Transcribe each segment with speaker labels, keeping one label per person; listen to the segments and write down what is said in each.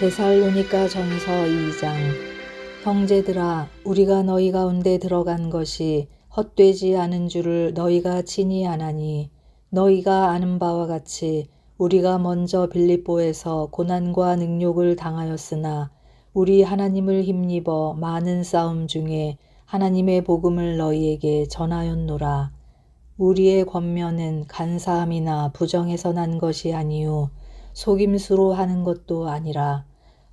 Speaker 1: 데살로니가 전서 2장 형제들아 우리가 너희 가운데 들어간 것이 헛되지 않은 줄을 너희가 친히 아나니 너희가 아는 바와 같이 우리가 먼저 빌립보에서 고난과 능욕을 당하였으나 우리 하나님을 힘입어 많은 싸움 중에 하나님의 복음을 너희에게 전하였노라. 우리의 권면은 간사함이나 부정에서 난 것이 아니요 속임수로 하는 것도 아니라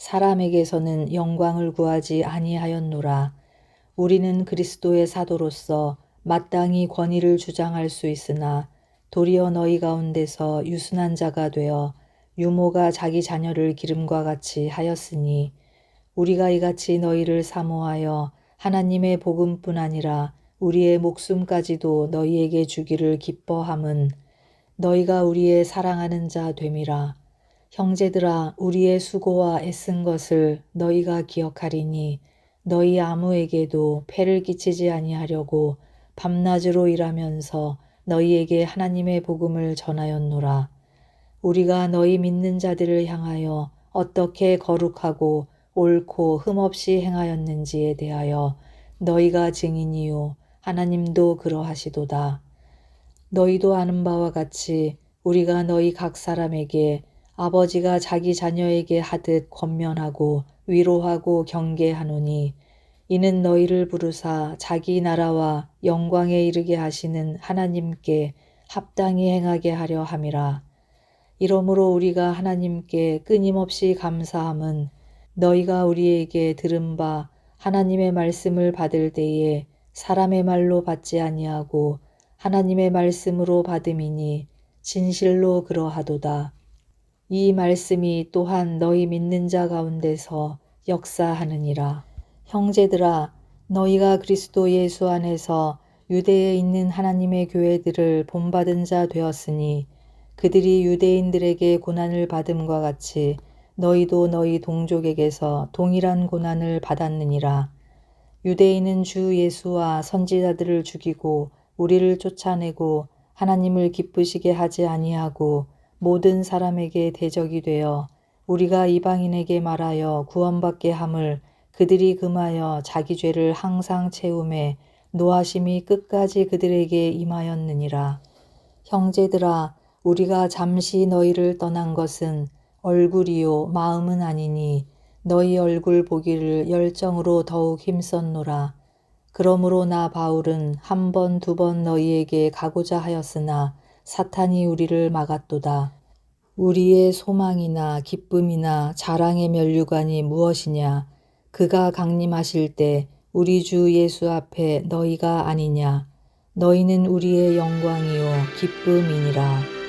Speaker 1: 사람에게서는 영광을 구하지 아니하였노라. 우리는 그리스도의 사도로서 마땅히 권위를 주장할 수 있으나 도리어 너희 가운데서 유순한 자가 되어 유모가 자기 자녀를 기름과 같이 하였으니 우리가 이같이 너희를 사모하여 하나님의 복음뿐 아니라 우리의 목숨까지도 너희에게 주기를 기뻐함은 너희가 우리의 사랑하는 자 됨이라. 형제들아 우리의 수고와 애쓴 것을 너희가 기억하리니 너희 아무에게도 폐를 끼치지 아니하려고 밤낮으로 일하면서 너희에게 하나님의 복음을 전하였노라. 우리가 너희 믿는 자들을 향하여 어떻게 거룩하고 옳고 흠없이 행하였는지에 대하여 너희가 증인이요 하나님도 그러하시도다. 너희도 아는 바와 같이 우리가 너희 각 사람에게 아버지가 자기 자녀에게 하듯 권면하고 위로하고 경계하노니 이는 너희를 부르사 자기 나라와 영광에 이르게 하시는 하나님께 합당히 행하게 하려 함이라. 이러므로 우리가 하나님께 끊임없이 감사함은 너희가 우리에게 들은 바 하나님의 말씀을 받을 때에 사람의 말로 받지 아니하고 하나님의 말씀으로 받음이니 진실로 그러하도다. 이 말씀이 또한 너희 믿는 자 가운데서 역사하느니라. 형제들아 너희가 그리스도 예수 안에서 유대에 있는 하나님의 교회들을 본받은 자 되었으니 그들이 유대인들에게 고난을 받음과 같이 너희도 너희 동족에게서 동일한 고난을 받았느니라. 유대인은 주 예수와 선지자들을 죽이고 우리를 쫓아내고 하나님을 기쁘시게 하지 아니하고 모든 사람에게 대적이 되어 우리가 이방인에게 말하여 구원받게 함을 그들이 금하여 자기 죄를 항상 채움에 노하심이 끝까지 그들에게 임하였느니라. 형제들아 우리가 잠시 너희를 떠난 것은 얼굴이요 마음은 아니니 너희 얼굴 보기를 열정으로 더욱 힘썼노라. 그러므로 나 바울은 한 번 두번 너희에게 가고자 하였으나 사탄이 우리를 막았도다. 우리의 소망이나 기쁨이나 자랑의 면류관이 무엇이냐? 그가 강림하실 때 우리 주 예수 앞에 너희가 아니냐? 너희는 우리의 영광이요 기쁨이니라.